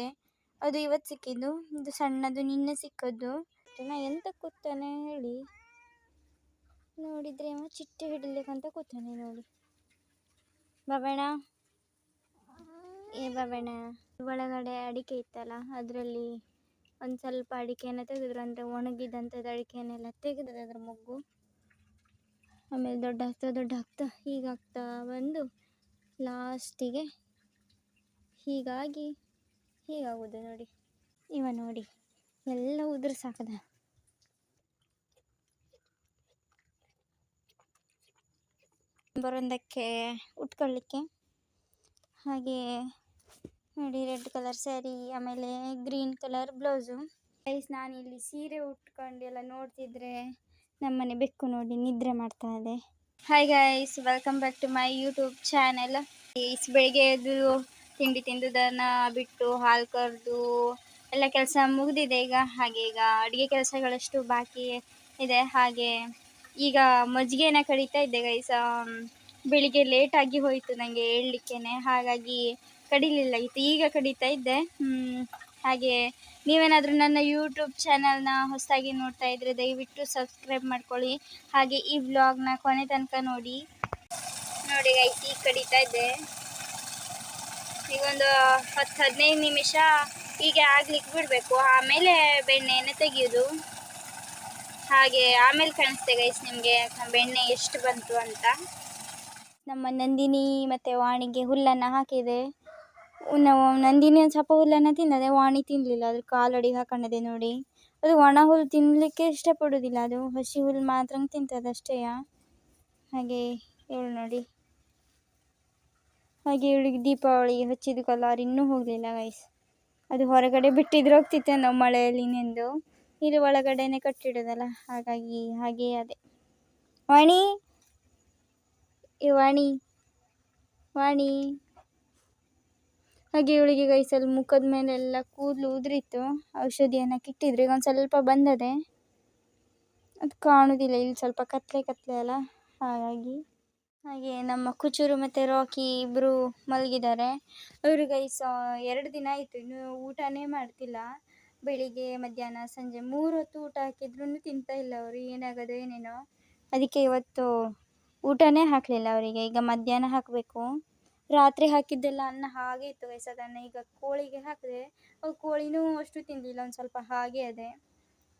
ಹೋದೆ ಅದು ಇವತ್ತು ಸಿಕ್ಕಿದ್ದು. ಇದು ಸಣ್ಣದು, ನಿನ್ನೆ ಸಿಕ್ಕದ್ದು. ನಾ ಎಂತ ಕೂತಾನೆ ಹೇಳಿ. ನೋಡಿದ್ರೆ ಅವ ಚಿಟ್ಟೆ ಹಿಡಿಲಿಕ್ಕಂತ ಕೂತಾನೆ ನೋಡಿ. ಬಾಬಣ್ಣ ಏ ಬಾಬಣ್ಣ ಒಳಗಡೆ ಅಡಿಕೆ ಇತ್ತಲ್ಲ, ಅದರಲ್ಲಿ ಒಂದು ಸ್ವಲ್ಪ ಅಡಿಕೆನ ತೆಗೆದ್ರು. ಅಂದರೆ ಒಣಗಿದಂಥದ್ದು ಅಡಿಕೆಯನ್ನೆಲ್ಲ ತೆಗೆದ್ರೆ ಅದ್ರ ಮೊಗ್ಗು. ಆಮೇಲೆ ದೊಡ್ಡ ಆಗ್ತಾ ದೊಡ್ಡ ಆಗ್ತಾ ಹೀಗಾಗ್ತಾ ಬಂದು ಲಾಸ್ಟಿಗೆ ಹೀಗಾಗಿ ಹೀಗಾಗೋದು ನೋಡಿ. ಇವ ನೋಡಿ, ಎಲ್ಲ ಉದ್ರ ಸಾಕದ. ಬರೊಂದಕ್ಕೆ ಉಟ್ಕೊಳ್ಳಿಕ್ಕೆ. ಹಾಗೆ ನೋಡಿ, ರೆಡ್ ಕಲರ್ ಸ್ಯಾರಿ, ಆಮೇಲೆ ಗ್ರೀನ್ ಕಲರ್ ಬ್ಲೌಸು. ಐಸ್ ನಾನು ಇಲ್ಲಿ ಸೀರೆ ಉಟ್ಕೊಂಡು ಎಲ್ಲ ನೋಡ್ತಿದ್ರೆ ನಮ್ಮನೆ ಬೆಕ್ಕು ನೋಡಿ ನಿದ್ರೆ ಮಾಡ್ತಾ ಇದೆ. Hi guys welcome back to my YouTube channel is ಬೆಳಿಗ್ಗೆ ಎದ್ದು ತಿಂಡಿ ತಿಂದುದನ್ನ ಬಿಟ್ಟು ಹಾಲು ಕರೆದು ಎಲ್ಲ ಕೆಲಸ ಮುಗಿದಿದೆ ಈಗ. ಹಾಗೆ ಈಗ ಅಡುಗೆ ಕೆಲಸಗಳಷ್ಟು ಬಾಕಿ ಇದೆ. ಹಾಗೆ ಈಗ ಮಜ್ಜಿಗೆನ ಕಡಿತಾ ಇದ್ದೆ ಗೈಸ ಬೆಳಿಗ್ಗೆ ಲೇಟಾಗಿ ಹೋಯಿತು ನನಗೆ ಹೇಳಲಿಕ್ಕೆ ಹಾಗಾಗಿ ಕಡಿಲಿಲ್ಲ. ಇತ್ತು ಈಗ ಕಡಿತಾ ಇದ್ದೆ. ಹಾಗೆ ನೀವೇನಾದರೂ ನನ್ನ ಯೂಟ್ಯೂಬ್ ಚಾನಲ್ನ ಹೊಸದಾಗಿ ನೋಡ್ತಾ ಇದ್ರೆ ದಯವಿಟ್ಟು ಸಬ್ಸ್ಕ್ರೈಬ್ ಮಾಡ್ಕೊಳ್ಳಿ. ಹಾಗೆ ಈ ವ್ಲಾಗ್ನ ಕೊನೆ ತನಕ ನೋಡಿ. ನೋಡಿ ಗೈಸ್ ಈಗ ಕಡಿತಾ ಇದ್ದೆ. ಈಗ ಒಂದು ಹತ್ತು ಹದಿನೈದು ನಿಮಿಷ ಹೀಗೆ ಆಗ್ಲಿಕ್ಕೆ ಬಿಡಬೇಕು. ಆಮೇಲೆ ಬೆಣ್ಣೆಯನ್ನು ತೆಗೆಯೋದು. ಹಾಗೆ ಆಮೇಲೆ ಕಾಣಿಸ್ತೆ ಗೈಸ್ ನಿಮಗೆ ಬೆಣ್ಣೆ ಎಷ್ಟು ಬಂತು ಅಂತ. ನಮ್ಮ ನಂದಿನಿ ಮತ್ತು ವಾಣಿಗೆ ಹುಲ್ಲನ್ನು ಹಾಕಿದೆ. ನಾವು ನಂದಿನಿ ಒಂದು ಸ್ವಲ್ಪ ಹುಲ್ಲನ್ನು ತಿನ್ನದೆ ವಾಣಿ ತಿನ್ನಲಿಲ್ಲ ಅದ್ರ ಕಾಲಡಿಗೆ ಹಾಕೊಂಡಿದೆ ನೋಡಿ. ಅದು ಒಣ ಹುಲ್ಲು ತಿನ್ನಲಿಕ್ಕೆ ಇಷ್ಟಪಡೋದಿಲ್ಲ. ಅದು ಹಸಿ ಹುಲ್ಲು ಮಾತ್ರ ತಿಂತದಷ್ಟೇ. ಹಾಗೆ ಹೇಳು ನೋಡಿ. ಹಾಗೆ ಇವಳಿಗೆ ದೀಪಾವಳಿಗೆ ಹಚ್ಚಿದ ಕಲರ್ ಇನ್ನೂ ಹೋಗಲಿಲ್ಲ ಗೈಸ್ ಅದು ಹೊರಗಡೆ ಬಿಟ್ಟಿದ್ರೆ ಹೋಗ್ತಿತ್ತೆ ನಾವು ಮಳೆಯಲ್ಲಿ ನೆಂದು. ಇಲ್ಲಿ ಒಳಗಡೆನೆ ಕಟ್ಟಿಡೋದಲ್ಲ, ಹಾಗಾಗಿ ಹಾಗೆ ಅದೇ. ವಾಣಿ ವಾಣಿ ವಾಣಿ. ಹಾಗೆ ಇವಳಿಗೆ ಗೈಸಲ್ಲಿ ಮುಖದ ಮೇಲೆಲ್ಲ ಕೂದಲು ಉದುರಿತ್ತು, ಔಷಧಿಯನ್ನು ಕಿಟ್ಟಿದ್ರೆ. ಈಗ ಒಂದು ಸ್ವಲ್ಪ ಬಂದದೆ. ಅದು ಕಾಣೋದಿಲ್ಲ, ಇಲ್ಲಿ ಸ್ವಲ್ಪ ಕತ್ಲೆ ಕತ್ಲೆ ಅಲ್ಲ, ಹಾಗಾಗಿ. ಹಾಗೆ ನಮ್ಮ ಕುಚೂರು ಮತ್ತು ರಾಕಿ ಇಬ್ಬರು ಮಲಗಿದ್ದಾರೆ. ಅವರು ಗೈಸ್ ಎರಡು ದಿನ ಆಯಿತು. ಇನ್ನು ಊಟನೇ ಮಾಡ್ತಿಲ್ಲ. ಬೆಳಿಗ್ಗೆ, ಮಧ್ಯಾಹ್ನ, ಸಂಜೆ ಮೂರು ಹೊತ್ತು ಊಟ ಹಾಕಿದ್ರು ತಿಂತಾ ಇಲ್ಲ ಅವರು. ಏನಾಗೋದು ಏನೇನೋ. ಅದಕ್ಕೆ ಇವತ್ತು ಊಟನೇ ಹಾಕಲಿಲ್ಲ ಅವರಿಗೆ. ಈಗ ಮಧ್ಯಾಹ್ನ ಹಾಕಬೇಕು. ರಾತ್ರಿ ಹಾಕಿದ್ದೆಲ್ಲ ಅನ್ನ ಹಾಗೆ ಇತ್ತು ಗೈಸ್ ಅದನ್ನು ಈಗ ಕೋಳಿಗೆ ಹಾಕಿದೆ. ಅವು ಕೋಳಿನೂ ಅಷ್ಟು ತಿಂದಿಲ್ಲ. ಒಂದು ಸ್ವಲ್ಪ ಹಾಗೆ ಅದೇ.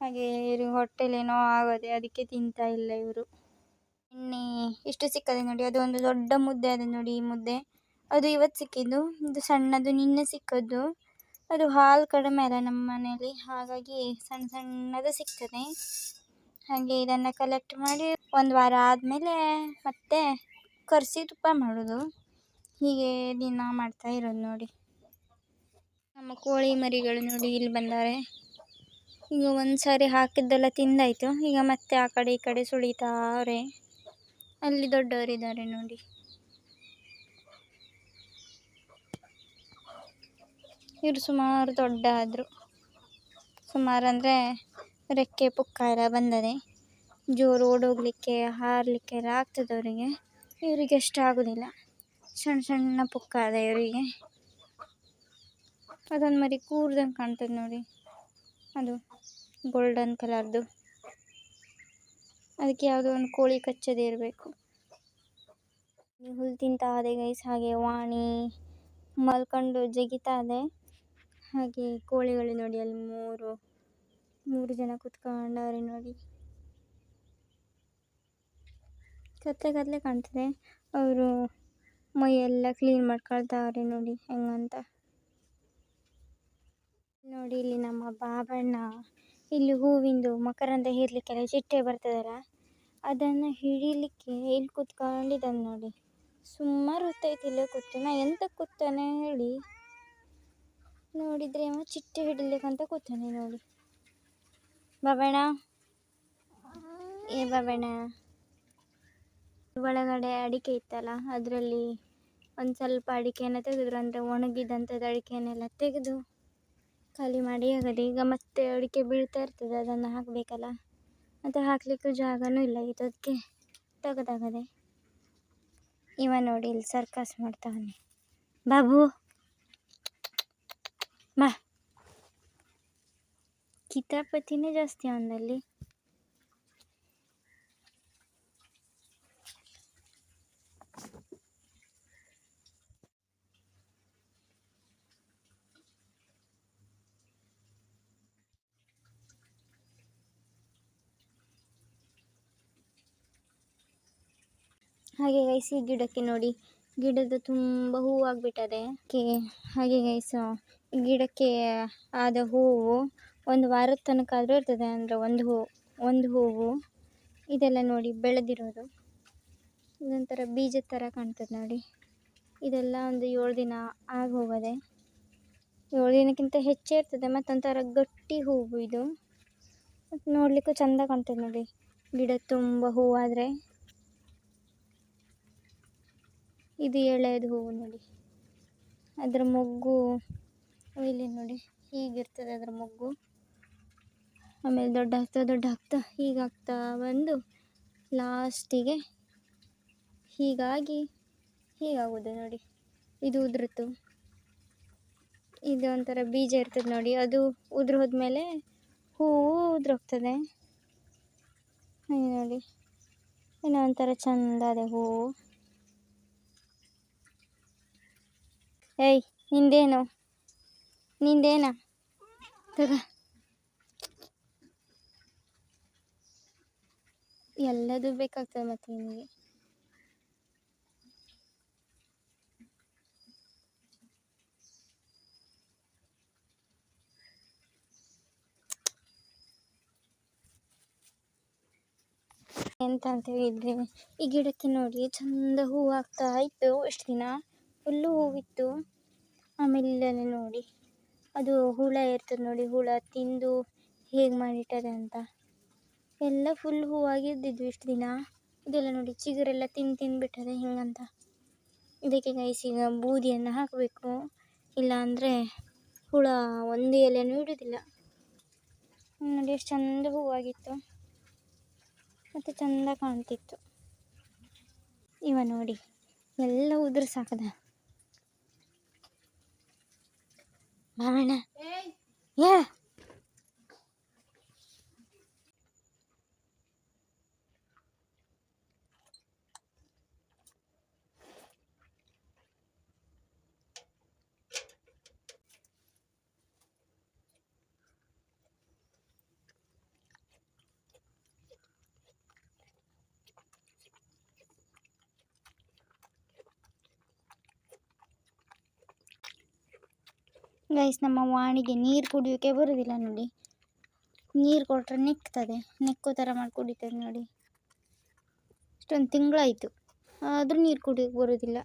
ಹಾಗೆ ಇವ್ರಿಗೆ ಹೊಟ್ಟೆಲೇನೋ ಆಗೋದೆ. ಅದಕ್ಕೆ ತಿಂತಾ ಇಲ್ಲ ಇವರು. ಎಣ್ಣೆ ಇಷ್ಟು ಸಿಕ್ಕದೆ ನೋಡಿ, ಅದು ಒಂದು ದೊಡ್ಡ ಮುದ್ದೆ ಅದ ನೋಡಿ ಈ ಮುದ್ದೆ. ಅದು ಇವತ್ತು ಸಿಕ್ಕಿದ್ದು, ಇದು ಸಣ್ಣದು, ನಿನ್ನೆ ಸಿಕ್ಕದ್ದು. ಅದು ಹಾಲು ಕಡಿಮೆ ಅಲ್ಲ ನಮ್ಮ ಮನೆಯಲ್ಲಿ ಹಾಗಾಗಿ ಸಣ್ಣ ಸಣ್ಣದು ಸಿಗ್ತದೆ. ಹಾಗೆ ಇದನ್ನು ಕಲೆಕ್ಟ್ ಮಾಡಿ ಒಂದು ವಾರ ಆದಮೇಲೆ ಮತ್ತೆ ಕರೆಸಿ ತುಪ್ಪ ಮಾಡೋದು. ಹೀಗೆ ದಿನ ಮಾಡ್ತಾ ಇರೋದು ನೋಡಿ. ನಮ್ಮ ಕೋಳಿ ಮರಿಗಳು ನೋಡಿ ಇಲ್ಲಿ ಬಂದಾರೆ. ಈಗ ಒಂದು ಸಾರಿ ಹಾಕಿದ್ದೆಲ್ಲ ತಿಂದಾಯಿತು. ಈಗ ಮತ್ತೆ ಆ ಕಡೆ ಈ ಕಡೆ ಸುಳಿತಾವ್ರೆ ಅಲ್ಲಿ ದೊಡ್ಡವರಿದ್ದಾರೆ ನೋಡಿ. ಇವರು ಸುಮಾರು ದೊಡ್ಡ ಆದರು ಸುಮಾರು ಅಂದರೆ ರೆಕ್ಕೆ ಪುಕ್ಕ ಎಲ್ಲ ಬಂದದೆ. ಜೋರು ಓಡೋಗ್ಲಿಕ್ಕೆ, ಹಾರಲಿಕ್ಕೆ ಎಲ್ಲ ಆಗ್ತದೆ ಅವರಿಗೆ. ಇವರಿಗೆ ಆಗೋದಿಲ್ಲ. ಸಣ್ಣ ಸಣ್ಣ ಪುಕ್ಕ ಅದ ಇವರಿಗೆ. ಅದೊಂದು ಮರಿ ಕೂರ್ದಂಗೆ ಕಾಣ್ತದೆ ನೋಡಿ. ಅದು ಗೋಲ್ಡನ್ ಕಲರ್ದು ಅದಕ್ಕೆ ಯಾವುದೋ ಒಂದು ಕೋಳಿ ಕಚ್ಚದೇ ಇರಬೇಕು. ಹುಲ್ಲು ತಿಂತಾ ಅದೇ ಗೈಸ್ ಹಾಗೆ ವಾಣಿ, ಮಲ್ಕೊಂಡು ಜಗಿತಾ ಇದೆ ಹಾಗೆ ಕೋಳಿಗಳು ನೋಡಿ ಅಲ್ಲಿ ಮೂರು ಮೂರು ಜನ ಕುತ್ಕೊಂಡವ್ರೆ ನೋಡಿ. ಕತ್ತೆ ಕತ್ಲೆ ಕಾಣ್ತದೆ. ಅವರು ಮೈಯೆಲ್ಲ ಕ್ಲೀನ್ ಮಾಡ್ಕೊಳ್ತಾವ್ರೆ ನೋಡಿ, ಹೆಂಗಂತ. ನೋಡಿ ಇಲ್ಲಿ ನಮ್ಮ ಬಾಬಣ್ಣ, ಇಲ್ಲಿ ಹೂವಿಂದು ಮಕರಂದ ಹೀರ್ಲಿಕ್ಕೆಲ್ಲ ಚಿಟ್ಟೆ ಬರ್ತದಲ್ಲ. ಅದನ್ನು ಹಿಡಿಲಿಕ್ಕೆ ಇಲ್ಲಿ ಕುತ್ಕೊಂಡಿದ್ದಾನೆ ನೋಡಿ. ಸುಮಾರು ಹೊತ್ತೈತಿ ಇಲ್ಲೇ ಕೂತು. ನಾ ಎಂತ ಕೂತಾನೆ ಹೇಳಿ. ನೋಡಿದ್ರೆ ಅವ ಚಿಟ್ಟೆ ಹಿಡಿಲಿಕ್ಕಂತ ಕೂತಾನೆ ನೋಡಿ. ಬಾಬಣ್ಣ ಏ ಬಾಬಣ್ಣ ಒಳಗಡೆ ಅಡಿಕೆ ಇತ್ತಲ್ಲ, ಅದರಲ್ಲಿ ಒಂದು ಸ್ವಲ್ಪ ಅಡಿಕೆನ ತೆಗೆದ್ರು. ಅಂದರೆ ಒಣಗಿದಂಥದ್ದು ಅಡಿಕೆನೆಲ್ಲ ತೆಗೆದು ಖಾಲಿ ಮಾಡಿ ಆಗದೆ ಈಗ ಮತ್ತೆ ಅಡಿಕೆ ಬೀಳ್ತಾ ಇರ್ತದೆ, ಅದನ್ನು ಹಾಕಬೇಕಲ್ಲ. ಮತ್ತು ಹಾಕಲಿಕ್ಕೂ ಜಾಗನೂ ಇಲ್ಲ. ಇದು ಅದಕ್ಕೆ ತೆಗೆದಾಗದೆ. ಇವ ನೋಡಿ, ಇಲ್ಲಿ ಸರ್ಕಸ್ ಮಾಡ್ತಾವನೆ. ಬಾಬು! ಮಾ! ಕಿತಾಪತಿನೇ ಜಾಸ್ತಿ ಅವನಲ್ಲಿ ಹಾಗೆ ಗೈಸ್ ಈ ಗಿಡಕ್ಕೆ ನೋಡಿ. ಗಿಡದ ತುಂಬ ಹೂವು ಆಗಿಬಿಟ್ಟದೆ. ಹಾಗೆ ಗೈಸ್ ಗಿಡಕ್ಕೆ ಆದ ಹೂವು ಒಂದು ವಾರದ ತನಕ ಆದರೂ ಇರ್ತದೆ. ಅಂದರೆ ಒಂದು ಹೂ, ಒಂದು ಹೂವು. ಇದೆಲ್ಲ ನೋಡಿ ಬೆಳೆದಿರೋದು. ಇದೊಂಥರ ಬೀಜದ ಥರ ಕಾಣ್ತದೆ ನೋಡಿ. ಇದೆಲ್ಲ ಒಂದು ಏಳು ದಿನ ಆಗಿ ಹೋಗೋದೆ. ಏಳು ದಿನಕ್ಕಿಂತ ಹೆಚ್ಚೇ ಇರ್ತದೆ. ಮತ್ತು ಒಂಥರ ಗಟ್ಟಿ ಹೂವು ಇದು. ಮತ್ತು ನೋಡಲಿಕ್ಕೂ ಚೆಂದ ಕಾಣ್ತದೆ ನೋಡಿ. ಗಿಡ ತುಂಬ ಹೂವಾದರೆ. ಇದು ಎಳೆಯದು ಹೂವು ನೋಡಿ. ಅದರ ಮೊಗ್ಗು ಇಲ್ಲಿ ನೋಡಿ. ಹೀಗಿರ್ತದೆ ಅದರ ಮೊಗ್ಗು. ಆಮೇಲೆ ದೊಡ್ಡ ಆಗ್ತಾ ದೊಡ್ಡ ಆಗ್ತಾ ಹೀಗಾಗ್ತಾ ಬಂದು ಲಾಸ್ಟಿಗೆ ಹೀಗಾಗಿ ಹೀಗಾಗೋದು ನೋಡಿ. ಇದು ಉದುರಿತು ಇದು ಒಂಥರ ಬೀಜ ಇರ್ತದೆ ನೋಡಿ. ಅದು ಉದುರು ಹೋದ್ಮೇಲೆ ಹೂವು ಉದುರೋಗ್ತದೆ. ಹಾಗೆ ನೋಡಿ. ಏನೋ ಒಂಥರ ಚಂದ ಅದೇ ಹೂವು ಏಯ್, ನಿಂದೇನು? ನಿಂದೇನ? ತಗ. ಎಲ್ಲದು ಬೇಕಾಗ್ತದೆ ಮತ್ತೆ ನಿಮಗೆ. ಎಂತ ಅಂತ ಹೇಳಿದ್ರೆ, ಈ ಗಿಡಕ್ಕೆ ನೋಡಿ, ಚಂದ ಹೂವು ಆಗ್ತಾ ಇತ್ತು. ಎಷ್ಟು ದಿನ ಫುಲ್ಲು ಹೂವಿತ್ತು. ಆಮೇಲೆ ಇಲ್ಲೆಲ್ಲ ನೋಡಿ. ಅದು ಹುಳ ಇರ್ತದೆ ನೋಡಿ, ಹುಳ ತಿಂದು ಹೇಗೆ ಮಾಡಿಟ್ಟದೆ ಅಂತ. ಎಲ್ಲ ಫುಲ್ ಹೂವಾಗಿದ್ದಿದ್ವಿ ಇಷ್ಟು ದಿನ. ಇದೆಲ್ಲ ನೋಡಿ, ಚಿಗುರೆಲ್ಲ ತಿಂದು ತಿಂದುಬಿಟ್ಟದೆ ಹಿಂಗಂತ. ಇದಕ್ಕೆ ಗೈಸ್ ಈಗ ಬೂದಿಯನ್ನು ಹಾಕಬೇಕು. ಇಲ್ಲ ಅಂದರೆ ಹುಳ ಒಂದೇ ಎಲೆನೂ ಇಡೋದಿಲ್ಲ. ನೋಡಿ, ಎಷ್ಟು ಚಂದ ಹೂವಾಗಿತ್ತು. ಮತ್ತು ಚಂದ ಕಾಣ್ತಿತ್ತು. ಇವ ನೋಡಿ, ಎಲ್ಲ ಉದುರು ಸಾಕದ. ಮಾವಣ್ಣ ಏ ಗೈಸ್ ನಮ್ಮ ವಾಣಿಗೆ ನೀರು ಕುಡಿಯೋಕ್ಕೆ ಬರೋದಿಲ್ಲ ನೋಡಿ. ನೀರು ಕೊಟ್ಟರೆ ನೆಕ್ತದೆ. ನೆಕ್ಕೋ ಥರ ಮಾಡಿ ಕುಡಿತದೆ ನೋಡಿ. ಇಷ್ಟೊಂದು ತಿಂಗಳಾಯಿತು. ಆದರೂ ನೀರು ಕುಡಿಯೋಕ್ಕೆ ಬರೋದಿಲ್ಲ.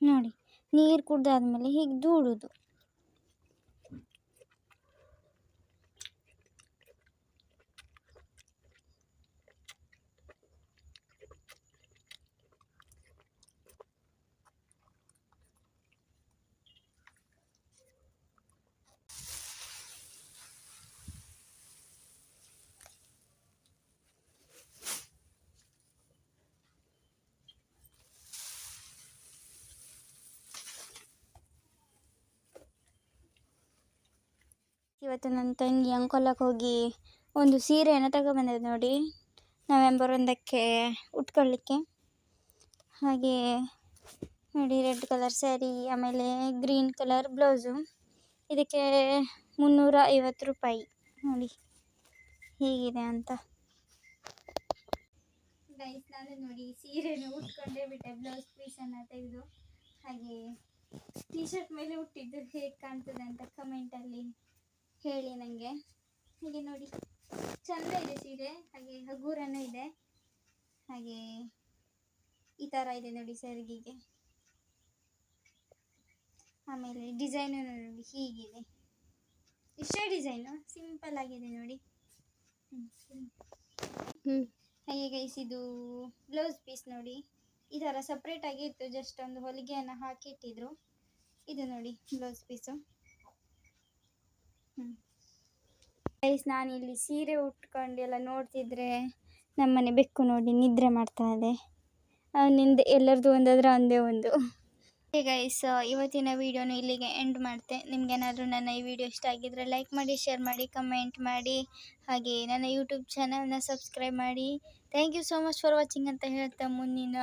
ನೋಡಿ, ನೀರು ಕುಡ್ದಾದ್ಮೇಲೆ ಹೀಗೆ ದೂಡುದು. ಇವತ್ತು ನನ್ನ ತಂಗಿ ಅಂಕೋಲಕ್ಕೆ ಹೋಗಿ ಒಂದು ಸೀರೆಯನ್ನು ತಗೊಬಂದಿದೆ ನೋಡಿ. ನವೆಂಬರ್ ಒಂದಕ್ಕೆ ಉಟ್ಕೊಳ್ಳಿಕ್ಕೆ. ಹಾಗೆ ನೋಡಿ ರೆಡ್ ಕಲರ್ ಸ್ಯಾರಿ, ಆಮೇಲೆ ಗ್ರೀನ್ ಕಲರ್ ಬ್ಲೌಸು. ಇದಕ್ಕೆ ಮುನ್ನೂರ ಐವತ್ತು ರೂಪಾಯಿ. ನೋಡಿ ಹೇಗಿದೆ ಅಂತ. ಗೈಸ್ ನಾನು ನೋಡಿ ಸೀರೆನ ಉಟ್ಕೊಂಡೇ, ಬಿಟ್ಟೆ ಬ್ಲೌಸ್ ಪೀಸನ್ನು ತೆಗೆದು. ಹಾಗೆ ಟೀ ಶರ್ಟ್ ಮೇಲೆ ಉಟ್ಟಿದ್ದು ಹೇಗೆ ಕಾಣ್ತದೆ ಅಂತ ಕಮೆಂಟಲ್ಲಿ ಹೇಳಿ ನನಗೆ ಹೀಗೆ ನೋಡಿ. ಚಂದ ಇದೆ ಸೀರೆ. ಹಾಗೆ ಹಗೂರನೂ ಇದೆ. ಹಾಗೆ ಈ ಥರ ಇದೆ ನೋಡಿ ಸೆರಗಿಗೆ. ಆಮೇಲೆ ಡಿಸೈನು ನೋಡಿ ಹೀಗಿದೆ. ಇಷ್ಟೇ ಡಿಸೈನು, ಸಿಂಪಲ್ ಆಗಿದೆ ನೋಡಿ. ಹ್ಞೂ ಹಾಗೆ ಗೈಸ್ ಇದು ಬ್ಲೌಸ್ ಪೀಸ್ ನೋಡಿ. ಈ ಥರ ಸಪ್ರೇಟಾಗಿ ಇತ್ತು ಜಸ್ಟ್ ಒಂದು ಹೊಲಿಗೆಯನ್ನು ಹಾಕಿಟ್ಟಿದ್ರು. ಇದು ನೋಡಿ ಬ್ಲೌಸ್ ಪೀಸು ನಾನು ಇಲ್ಲಿ ಸೀರೆ ಉಟ್ಕೊಂಡು ಎಲ್ಲ ನೋಡ್ತಿದ್ರೆ ನಮ್ಮನೆ ಬೆಕ್ಕು ನೋಡಿ ನಿದ್ರೆ ಮಾಡ್ತಾ ಇದೆ. ನಿಂದ ಎಲ್ಲರದು ಒಂದಾದ್ರೆ ಒಂದೇ ಒಂದು. ಗೈಸ್ ಇವತ್ತಿನ ವೀಡಿಯೋನು ಇಲ್ಲಿಗೆ ಎಂಡ್ ಮಾಡ್ತೆ. ನಿಮ್ಗೇನಾದರೂ ನನ್ನ ಈ ವಿಡಿಯೋ ಇಷ್ಟ ಆಗಿದ್ರೆ ಲೈಕ್ ಮಾಡಿ ಶೇರ್ ಮಾಡಿ ಕಮೆಂಟ್ ಮಾಡಿ. ಹಾಗೆ ನನ್ನ ಯೂಟ್ಯೂಬ್ ಚಾನಲ್ನ ಸಬ್ಸ್ಕ್ರೈಬ್ ಮಾಡಿ. Thank you so much for watching ಅಂತ ಹೇಳ್ತಾ ಮುಂದಿನ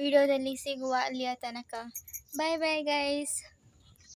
ವಿಡಿಯೋದಲ್ಲಿ ಸಿಗುವ ಅಲ್ಲಿಯ ತನಕ. ಬಾಯ್ ಬಾಯ್ ಗೈಸ್